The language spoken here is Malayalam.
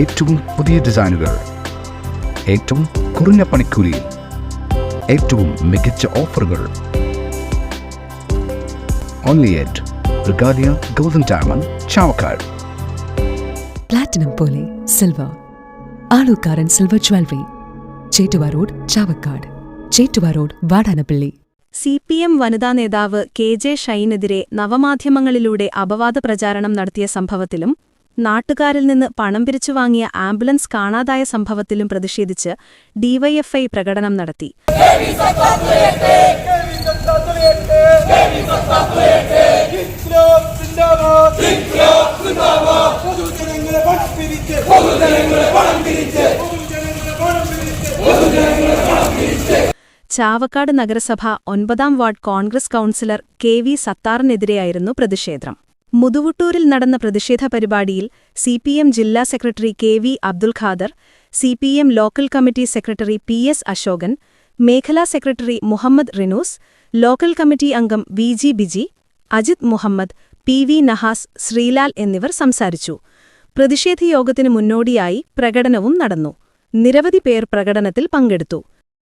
ഏറ്റവും പുതിയ ഡിസൈനുകൾ ഏറ്റവും കുറഞ്ഞ പണിക്കൂലിയിൽ ഏറ്റവും മികച്ച ഓഫറുകൾ. Only at Regalia golden diamond Chavakkad platinum പോലെ silver Alukkaran silver jewellery Chettuva road Chavakkad Chettuva road Vadanappally. C P M വനിതാ നേതാവ് കെ ജെ ഷൈനെതിരെ നവമാധ്യമങ്ങളിലൂടെ അപവാദ പ്രചാരണം നടത്തിയ സംഭവത്തിലും നാട്ടുകാരിൽ നിന്ന് പണം പിരിച്ചു വാങ്ങിയ ആംബുലൻസ് കാണാതായ സംഭവത്തിലും പ്രതിഷേധിച്ച് ഡിവൈഎഫ്ഐ പ്രകടനം നടത്തി. ചാവക്കാട് നഗരസഭ ഒൻപതാം ward Congress councillor K V സത്താറിനെതിരെയായിരുന്നു പ്രതിഷേധം. മുതുവുട്ടൂരിൽ നടന്ന പ്രതിഷേധ പരിപാടിയിൽ സി പി എം ജില്ലാ secretary K V Abdul Khader C P M local committee secretary P S Ashokan മേഖലാ secretary Muhammad Rinoos local committee അംഗം V G Biji Ajith Muhammad P V Nahas Sreelal എന്നിവർ സംസാരിച്ചു. പ്രതിഷേധ യോഗത്തിനു മുന്നോടിയായി പ്രകടനവും നടന്നു. നിരവധി പേർ പ്രകടനത്തിൽ പങ്കെടുത്തു.